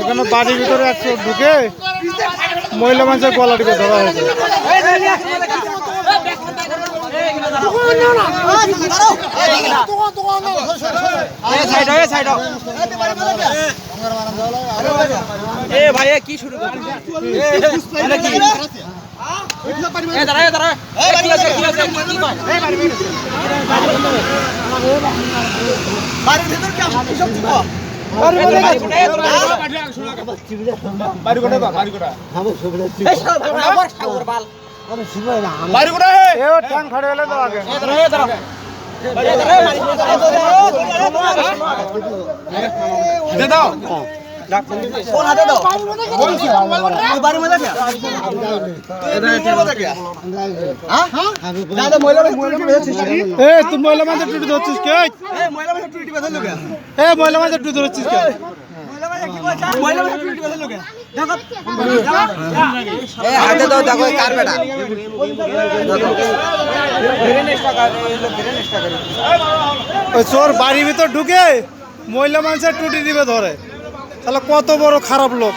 এখানে বাড়ির ভিতরে একশো ঢুকে মহিলা মানুষের গলাটিকে ধরা হয়েছে। এ ভাই এ কি শুরু করলি? এটা এ দাঁড়া এ দাঁড়া। এ কি আছে কি আছে কি কি কয় বাড়ির ভিতর কি সব দাও ফোন হাতে দাও? বাড়ির মধ্যে কে হ্যাঁ? তুই মহিলা মানুষের টুটি ধরছিস কে? এ মহিলা মানুষের টুটি ধরছিস কে? দেখো। এই হাতে দাও দেখো কার বেটা? চোর বাড়ির ভিতর ঢুকে মহিলা মানুষের টুটি দিবে ধরে। তাহলে কত বড় খারাপ লোক?